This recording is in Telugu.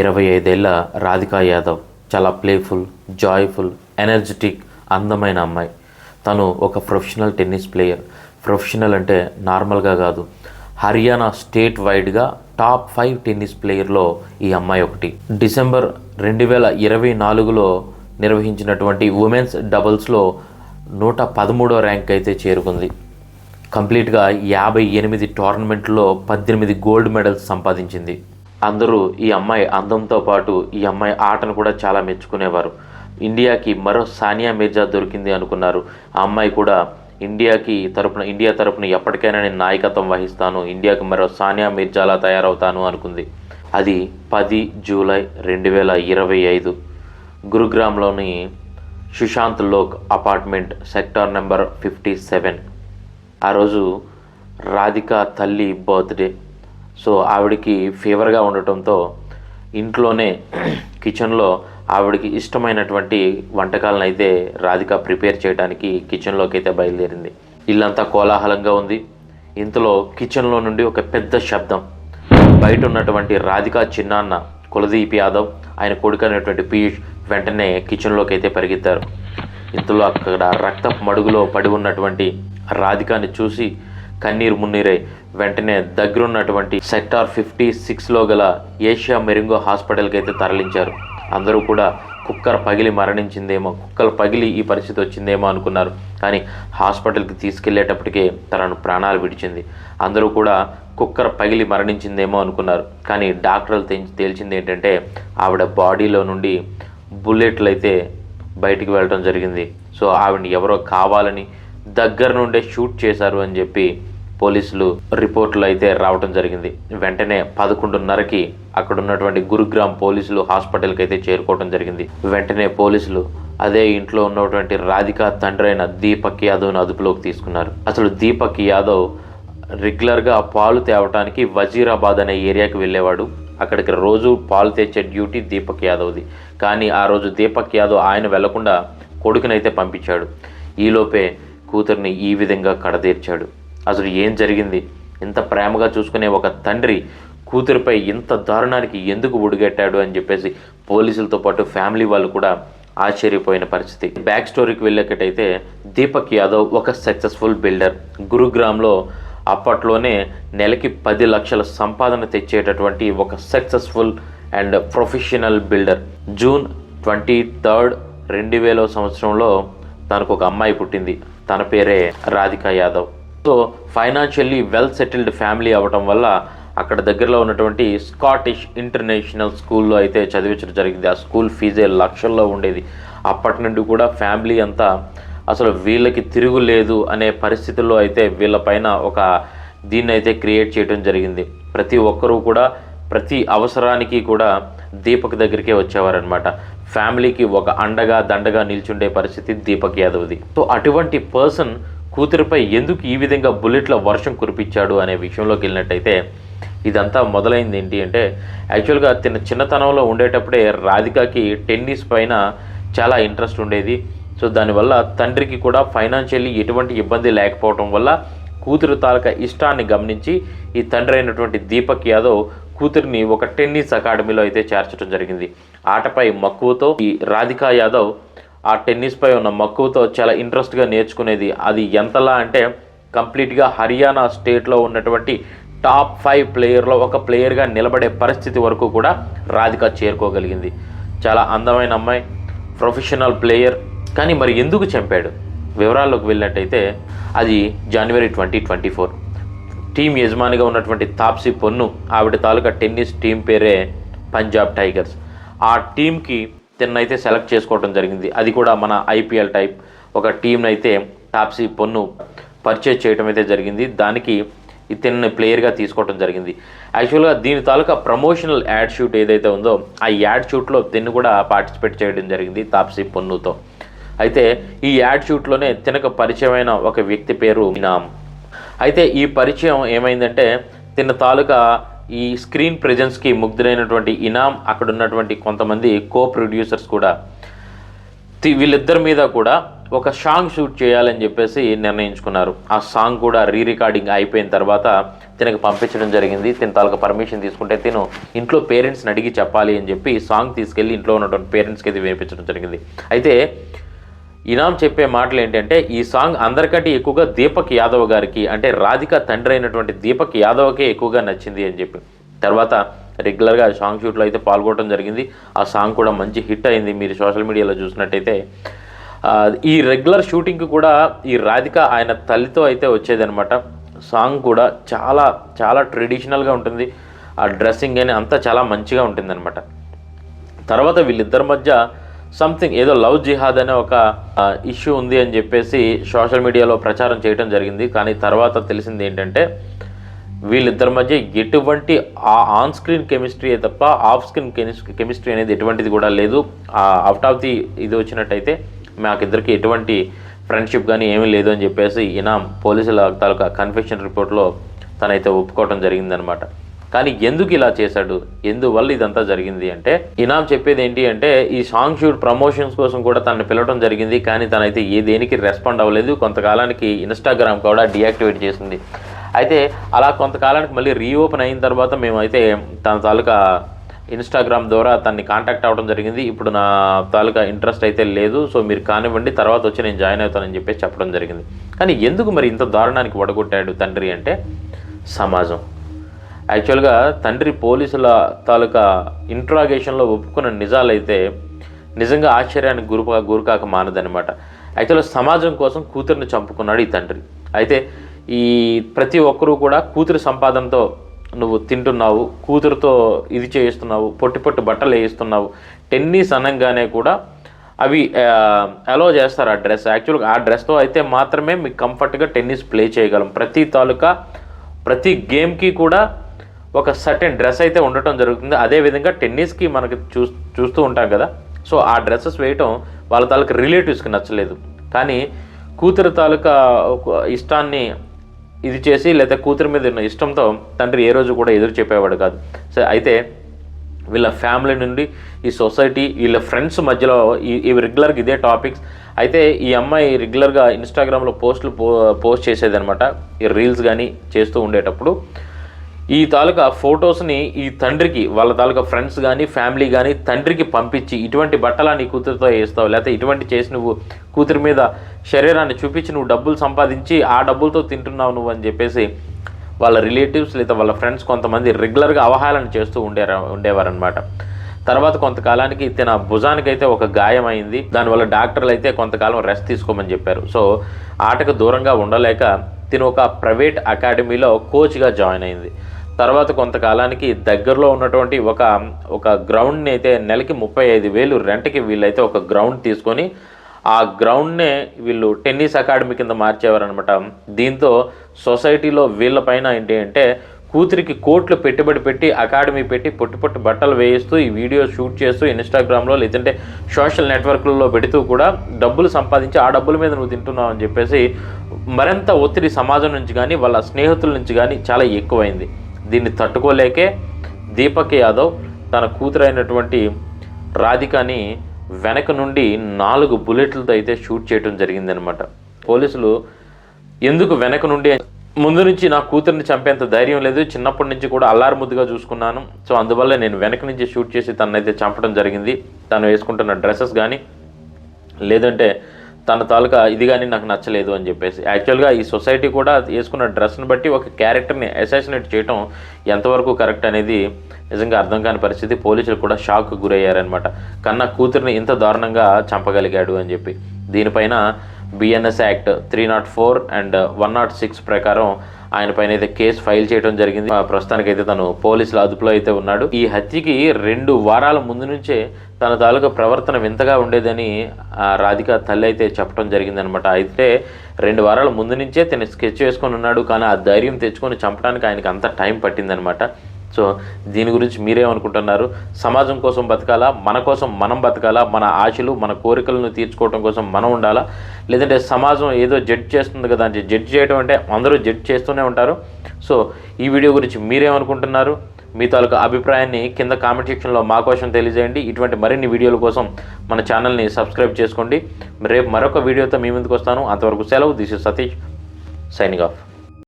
ఇరవై ఐదేళ్ళ రాధికా యాదవ్ చాలా ప్లేఫుల్ జాయ్ఫుల్ ఎనర్జెటిక్ అందమైన అమ్మాయి. తను ఒక ప్రొఫెషనల్ టెన్నిస్ ప్లేయర్ ప్రొఫెషనల్ అంటే నార్మల్గా కాదు. హర్యానా స్టేట్ వైడ్గా టాప్ ఫైవ్ టెన్నిస్ ప్లేయర్లో ఈ అమ్మాయి ఒకటి. డిసెంబర్ రెండు వేల ఇరవై నాలుగులో నిర్వహించినటువంటి ఉమెన్స్ డబుల్స్లో నూట పదమూడో ర్యాంక్ అయితే చేరుకుంది. కంప్లీట్గా యాభై ఎనిమిది టోర్నమెంట్లో పద్దెనిమిది గోల్డ్ మెడల్స్ సంపాదించింది. అందరూ ఈ అమ్మాయి అందంతో పాటు ఈ అమ్మాయి ఆటను కూడా చాలా మెచ్చుకునేవారు. ఇండియాకి మరో సానియా మిర్జా దొరికింది అనుకున్నారు. ఆ అమ్మాయి కూడా ఇండియాకి తరపున ఇండియా తరపున ఎప్పటికైనా నేను నాయకత్వం వహిస్తాను ఇండియాకి మరో సానియా మిర్జాలా తయారవుతాను అనుకుంది. అది పది జూలై రెండు వేల ఇరవై ఐదు. గురుగ్రామ్లోని Sushant Lok apartment sector number fifty seven. ఆ రోజు రాధిక తల్లి బర్త్డే. సో ఆవిడకి ఫీవర్గా ఉండటంతో ఇంట్లోనే కిచెన్లో ఆవిడకి ఇష్టమైనటువంటి వంటకాలను అయితే రాధిక ప్రిపేర్ చేయడానికి కిచెన్లోకి అయితే బయలుదేరింది. ఇల్లంతా కోలాహలంగా ఉంది. ఇంతలో కిచెన్లో నుండి ఒక పెద్ద శబ్దం. బయట ఉన్నటువంటి రాధిక చిన్నాన్న కులదీప్ యాదవ్ ఆయన కొడుకు అనేటువంటి పీయూష్ వెంటనే కిచెన్లోకి అయితే పరిగెత్తారు. ఇంతలో అక్కడ రక్తపు మడుగులో పడి ఉన్నటువంటి రాధికాని చూసి కన్నీరు మున్నీరై వెంటనే దగ్గరున్నటువంటి సెక్టార్ ఫిఫ్టీ సిక్స్లో గల ఏషియా మెరింగో హాస్పిటల్కి అయితే తరలించారు. అందరూ కూడా కుక్కర్ పగిలి మరణించిందేమో కుక్కలు పగిలి ఈ పరిస్థితి వచ్చిందేమో అనుకున్నారు. కానీ హాస్పిటల్కి తీసుకెళ్ళేటప్పటికే తనను ప్రాణాలు విడిచింది. అందరూ కూడా కుక్కర్ పగిలి మరణించిందేమో అనుకున్నారు. కానీ డాక్టర్లు తె- తేల్చింది ఏంటంటే ఆవిడ బాడీలో నుండి బుల్లెట్లు అయితే బయటికి వెళ్ళడం జరిగింది. సో ఆవిడని ఎవరో కావాలని దగ్గర నుండే షూట్ చేశారు అని చెప్పి పోలీసులు రిపోర్ట్లు అయితే రావడం జరిగింది. వెంటనే పదకొండున్నరకి అక్కడ ఉన్నటువంటి గురుగ్రామ్ పోలీసులు హాస్పిటల్కి అయితే చేరుకోవడం జరిగింది. వెంటనే పోలీసులు అదే ఇంట్లో ఉన్నటువంటి రాధిక తండ్రి అయిన దీపక్ యాదవ్ను అదుపులోకి తీసుకున్నారు. అసలు దీపక్ యాదవ్ రెగ్యులర్గా పాలు తేవటానికి వజీరాబాద్ అనే ఏరియాకి వెళ్ళేవాడు. అక్కడికి రోజు పాలు తెచ్చే డ్యూటీ దీపక్ యాదవ్ది. కానీ ఆ రోజు దీపక్ యాదవ్ ఆయన వెళ్ళకుండా కొడుకునైతే పంపించాడు. ఈలోపే కూతుర్ని ఈ విధంగా కడదీర్చాడు అసలు ఏం జరిగింది? ఇంత ప్రేమగా చూసుకునే ఒక తండ్రి కూతురిపై ఇంత దారుణానికి ఎందుకు ఉడిగట్టాడు అని చెప్పేసి పోలీసులతో పాటు ఫ్యామిలీ వాళ్ళు కూడా ఆశ్చర్యపోయిన పరిస్థితి. బ్యాక్ స్టోరీకి వెళ్ళేటైతే దీపక్ యాదవ్ ఒక సక్సెస్ఫుల్ బిల్డర్. గురుగ్రామ్లో అప్పట్లోనే నెలకి పది లక్షల సంపాదన తెచ్చేటటువంటి ఒక successful and professional builder. June twenty third రెండు వేల సంవత్సరంలో తనకు ఒక అమ్మాయి పుట్టింది. తన పేరే Radhika Yadav. So financially well settled family అవ్వటం వల్ల అక్కడ దగ్గరలో ఉన్నటువంటి స్కాటిష్ ఇంటర్నేషనల్ స్కూల్లో అయితే చదివించడం జరిగింది. ఆ స్కూల్ ఫీజే లక్షల్లో ఉండేది. అప్పటి నుండి కూడా ఫ్యామిలీ అంతా అసలు వీళ్ళకి తిరుగులేదు అనే పరిస్థితుల్లో అయితే వీళ్ళపైన ఒక దీన్ని అయితే క్రియేట్ చేయడం జరిగింది. ప్రతి ఒక్కరూ కూడా ప్రతి అవసరానికి కూడా దీపక్ దగ్గరికే వచ్చేవారనమాట ఫ్యామిలీకి ఒక అండగా దండగా నిల్చుండే పరిస్థితి దీపక్ యాదవ్ది. సో అటువంటి పర్సన్ కూతురిపై ఎందుకు ఈ విధంగా బుల్లెట్ల వర్షం కురిపించాడు అనే విషయంలోకి వెళ్ళినట్టయితే ఇదంతా మొదలైంది ఏంటి అంటే యాక్చువల్గా తిన చిన్నతనంలో ఉండేటప్పుడే రాధికకి టెన్నిస్ పైన చాలా ఇంట్రెస్ట్ ఉండేది. సో దానివల్ల తండ్రికి కూడా ఫైనాన్షియల్లీ ఎటువంటి ఇబ్బంది లేకపోవడం వల్ల కూతురు తాలూకా ఇష్టాన్ని గమనించి ఈ తండ్రి అయినటువంటి దీపక్ యాదవ్ కూతురిని ఒక టెన్నిస్ అకాడమీలో అయితే చేర్చడం జరిగింది. ఆటపై మక్కువతో ఈ రాధికా యాదవ్ ఆ టెన్నిస్ పై ఉన్న మక్కువతో చాలా ఇంట్రెస్ట్గా నేర్చుకునేది అది ఎంతలా అంటే కంప్లీట్గా హర్యానా స్టేట్లో ఉన్నటువంటి టాప్ ఫైవ్ ప్లేయర్లో ఒక ప్లేయర్గా నిలబడే పరిస్థితి వరకు కూడా రాధిక చేరుకోగలిగింది. చాలా అందమైన అమ్మాయి ప్రొఫెషనల్ ప్లేయర్ కానీ మరి ఎందుకు చంపాడు? వివరాల్లోకి వెళ్ళినట్టయితే అది January twenty twenty four team యజమానిగా ఉన్నటువంటి తాప్సీ పొన్ను ఆవిడ తాలూకా టెన్నిస్ టీం పేరే పంజాబ్ టైగర్స్ ఆ టీంకి తిన్నైతే సెలెక్ట్ చేసుకోవడం జరిగింది. అది కూడా మన ఐపీఎల్ టైప్ ఒక టీంను అయితే తాప్సీ పొన్ను పర్చేజ్ చేయడం అయితే జరిగింది. దానికి ఇతన్ని ప్లేయర్గా తీసుకోవడం జరిగింది. యాక్చువల్గా దీని తాలూకా ప్రమోషనల్ యాడ్ షూట్ ఏదైతే ఉందో ఆ యాడ్ షూట్లో తిన్ను కూడా పార్టిసిపేట్ చేయడం జరిగింది తాప్సీ పొన్నుతో. అయితే ఈ యాడ్ షూట్లోనే తినక పరిచయమైన ఒక వ్యక్తి పేరు ఇనామ్ అయితే ఈ పరిచయం ఏమైందంటే తిన్న తాలూకా ఈ స్క్రీన్ ప్రెజెన్స్కి ముగ్ధులైనటువంటి ఇనామ్ అక్కడ ఉన్నటువంటి కొంతమంది కో ప్రొడ్యూసర్స్ కూడా వీళ్ళిద్దరి మీద కూడా ఒక సాంగ్ షూట్ చేయాలని చెప్పేసి నిర్ణయించుకున్నారు. ఆ సాంగ్ కూడా రీ రికార్డింగ్ అయిపోయిన తర్వాత తినకు పంపించడం జరిగింది. తిన తాలూకా పర్మిషన్ తీసుకుంటే తిను ఇంట్లో పేరెంట్స్ని అడిగి చెప్పాలి అని చెప్పి సాంగ్ తీసుకెళ్ళి ఇంట్లో ఉన్నటువంటి పేరెంట్స్కి అయితే వినిపించడం జరిగింది. అయితే ఇనాం చెప్పే మాటలు ఏంటంటే ఈ సాంగ్ అందరికంటే ఎక్కువగా దీపక్ యాదవ్ గారికి అంటే రాధిక తండ్రి అయినటువంటి దీపక్ యాదవ్కే ఎక్కువగా నచ్చింది అని చెప్పి. తర్వాత రెగ్యులర్గా సాంగ్ షూట్లో అయితే పాల్గొనడం జరిగింది. ఆ సాంగ్ కూడా మంచి హిట్ అయింది. మీరు సోషల్ మీడియాలో చూసినట్టయితే ఈ రెగ్యులర్ షూటింగ్కి కూడా ఈ రాధిక ఆయన తల్లితో అయితే వచ్చేదనమాట సాంగ్ కూడా చాలా చాలా ట్రెడిషనల్గా ఉంటుంది. ఆ డ్రెస్సింగ్ అని అంతా చాలా మంచిగా ఉంటుందన్నమాట. తర్వాత వీళ్ళిద్దరి మధ్య సంథింగ్ ఏదో లవ్ జిహాద్ అనే ఒక ఇష్యూ ఉంది అని చెప్పేసి సోషల్ మీడియాలో ప్రచారం చేయడం జరిగింది. కానీ తర్వాత తెలిసింది ఏంటంటే వీళ్ళిద్దరి మధ్య ఎటువంటి ఆ ఆన్ స్క్రీన్ కెమిస్ట్రీ తప్ప ఆఫ్ స్క్రీన్ కెమిస్ట్రీ అనేది ఎటువంటిది కూడా లేదు. అవుట్ ఆఫ్ ది ఇది వచ్చినట్టయితే మాకిద్దరికి ఎటువంటి ఫ్రెండ్షిప్ కానీ ఏమీ లేదు అని చెప్పేసి ఇనాం పోలీసుల తాలూకా కన్ఫెషన్ రిపోర్ట్లో తనైతే ఒప్పుకోవడం జరిగిందనమాట కానీ ఎందుకు ఇలా చేశాడు? ఎందువల్ల ఇదంతా జరిగింది అంటే ఇనాం చెప్పేది ఏంటి అంటే ఈ సాంగ్ షూట్ ప్రమోషన్స్ కోసం కూడా తనని పిలవడం జరిగింది కానీ తనైతే ఏ దేనికి రెస్పాండ్ అవ్వలేదు. కొంతకాలానికి ఇన్స్టాగ్రామ్ కూడా డియాక్టివేట్ చేసింది. అయితే అలా కొంతకాలానికి మళ్ళీ రీఓపెన్ అయిన తర్వాత మేమైతే తన తాలూకా ఇన్స్టాగ్రామ్ ద్వారా తన్ని కాంటాక్ట్ అవ్వడం జరిగింది. ఇప్పుడు నా తాలూకా ఇంట్రెస్ట్ అయితే లేదు సో మీరు కానివ్వండి తర్వాత వచ్చి నేను జాయిన్ అవుతానని చెప్పేసి చెప్పడం జరిగింది. కానీ ఎందుకు మరి ఇంత దారుణానికి వడగొట్టాడు తండ్రి అంటే? సమాజం. యాక్చువల్గా తండ్రి పోలీసుల తాలూకా ఇంట్రాగేషన్లో ఒప్పుకున్న నిజాలైతే నిజంగా ఆశ్చర్యానికి గురు గురికాక మానదనమాట యాక్చువల్గా సమాజం కోసం కూతురిని చంపుకున్నాడు ఈ తండ్రి. అయితే ఈ ప్రతి ఒక్కరూ కూడా కూతురి సంపాదనతో నువ్వు తింటున్నావు కూతురుతో ఇది చేయిస్తున్నావు పొట్టి పొట్టి బట్టలు వేయిస్తున్నావు టెన్నిస్ అనగానే కూడా అవి అలో చేస్తారు ఆ డ్రెస్. యాక్చువల్గా ఆ డ్రెస్తో అయితే మాత్రమే మీకు కంఫర్ట్గా టెన్నిస్ ప్లే చేయగలం. ప్రతి తాలూకా ప్రతి గేమ్కి కూడా ఒక సర్టెన్ డ్రెస్ అయితే ఉండటం జరుగుతుంది. అదేవిధంగా టెన్నిస్కి మనకి చూ చూస్తూ ఉంటాం కదా. సో ఆ డ్రెస్సెస్ వేయటం వాళ్ళ తాలూకా రిలేటివ్స్కి నచ్చలేదు. కానీ కూతురు తాలూకా ఇష్టాన్ని ఇది చేసి లేదా కూతురు మీద ఉన్న ఇష్టంతో తండ్రి ఏ రోజు కూడా ఎదురు చెప్పేవాడు కాదు. సో అయితే వీళ్ళ ఫ్యామిలీ నుండి ఈ సొసైటీ వీళ్ళ ఫ్రెండ్స్ మధ్యలో ఈ ఇవి రెగ్యులర్గా ఇదే టాపిక్స్ అయితే ఈ అమ్మాయి రెగ్యులర్గా ఇన్స్టాగ్రామ్లో పోస్టులు పో పోస్ట్ చేసేదనమాట ఈ రీల్స్ కానీ చేస్తూ ఉండేటప్పుడు. ఈ తాలూకా ఫొటోస్ని ఈ తండ్రికి వాళ్ళ తాలూకా ఫ్రెండ్స్ కానీ ఫ్యామిలీ కానీ తండ్రికి పంపించి ఇటువంటి బట్టలా నీ కూతురుతో వేస్తావు లేకపోతే ఇటువంటి చేసి నువ్వు కూతురు మీద శరీరాన్ని చూపించి నువ్వు డబ్బులు సంపాదించి ఆ డబ్బులతో తింటున్నావు నువ్వు అని చెప్పేసి వాళ్ళ రిలేటివ్స్ లేదా వాళ్ళ ఫ్రెండ్స్ కొంతమంది రెగ్యులర్గా అవహేళన చేస్తూ ఉండేరా ఉండేవారనమాట తర్వాత కొంతకాలానికి తన భుజానికైతే ఒక గాయం అయింది దానివల్ల డాక్టర్లు అయితే కొంతకాలం రెస్ట్ తీసుకోమని చెప్పారు. సో ఆటకు దూరంగా ఉండలేక తిను ఒక ప్రైవేట్ అకాడమీలో కోచ్గా జాయిన్ అయింది. తర్వాత కొంతకాలానికి దగ్గరలో ఉన్నటువంటి ఒక ఒక గ్రౌండ్ని అయితే నెలకి ముప్పై ఐదు వేలు రెంట్కి వీళ్ళైతే ఒక గ్రౌండ్ తీసుకొని ఆ గ్రౌండ్నే వీళ్ళు టెన్నిస్ అకాడమీ కింద మార్చేవారనమాట దీంతో సొసైటీలో వీళ్ళపైన ఏంటి అంటే కూతురికి కోట్లు పెట్టుబడి పెట్టి అకాడమీ పెట్టి పొట్టి పొట్టి బట్టలు వేయిస్తూ ఈ వీడియో షూట్ చేస్తూ ఇన్స్టాగ్రామ్లో లేదంటే సోషల్ నెట్వర్క్లలో పెడుతూ కూడా డబ్బులు సంపాదించి ఆ డబ్బుల మీద నువ్వు తింటున్నావు అని చెప్పేసి మరింత ఒత్తిడి సమాజం నుంచి కానీ వాళ్ళ స్నేహితుల నుంచి కానీ చాలా ఎక్కువైంది. దీన్ని తట్టుకోలేకే దీపక్ యాదవ్ తన కూతురైనటువంటి రాధికని వెనక నుండి నాలుగు బుల్లెట్లతో అయితే షూట్ చేయడం జరిగిందనమాట పోలీసులు ఎందుకు వెనక నుండి ముందు నుంచి నా కూతుర్ని చంపేంత ధైర్యం లేదు. చిన్నప్పటి నుంచి కూడా అల్లారు ముద్దుగా చూసుకున్నాను. సో అందువల్ల నేను వెనక నుంచి షూట్ చేసి తనైతే చంపడం జరిగింది. తను వేసుకుంటున్న డ్రెస్సెస్ కానీ లేదంటే తన తాలూకా ఇది కానీ నాకు నచ్చలేదు అని చెప్పేసి. యాక్చువల్గా ఈ సొసైటీ కూడా వేసుకున్న డ్రెస్ని బట్టి ఒక క్యారెక్టర్ని అసాసినేట్ చేయటం ఎంతవరకు కరెక్ట్ అనేది నిజంగా అర్థం కాని పరిస్థితి. పోలీసులు కూడా షాక్ గురయ్యారనమాట కన్నా కూతుర్ని ఇంత దారుణంగా చంపగలిగాడు అని చెప్పి. దీనిపైన BNS act three not four and one not six ప్రకారం ఆయన పైన అయితే కేసు ఫైల్ చేయడం జరిగింది. ప్రస్తుతానికి ప్రస్తుతానికైతే తను పోలీసుల అదుపులో అయితే ఉన్నాడు. ఈ హత్యకి రెండు వారాల ముందు నుంచే తన తాలూకా ప్రవర్తన వింతగా ఉండేదని ఆ రాధిక తల్లి అయితే చెప్పడం జరిగిందనమాట. అయితే రెండు వారాల ముందు నుంచే తను స్కెచ్ వేసుకొని ఉన్నాడు. కానీ ఆ ధైర్యం తెచ్చుకొని చంపడానికి ఆయనకి అంత టైం పట్టిందనమాట. సో దీని గురించి మీరేమనుకుంటున్నారు సమాజం కోసం బతకాలా? మన కోసం మనం బతకాలా? మన ఆశలు మన కోరికలను తీర్చుకోవడం కోసం మనం ఉండాలా? లేదంటే సమాజం ఏదో జడ్జ్ చేస్తుంది కదా అని జడ్జ్ చేయడం అంటే అందరూ జడ్జ్ చేస్తూనే ఉంటారు. సో ఈ వీడియో గురించి మీరేమనుకుంటున్నారు మీ తాలూకు అభిప్రాయాన్ని కింద కామెంట్ సెక్షన్లో మా కోసం తెలియజేయండి. ఇటువంటి మరిన్ని వీడియోల కోసం మన ఛానల్ని సబ్స్క్రైబ్ చేసుకోండి. రేపు మరొక వీడియోతో మీ ముందుకు వస్తాను. అంతవరకు సెలవు. This is Satish signing off.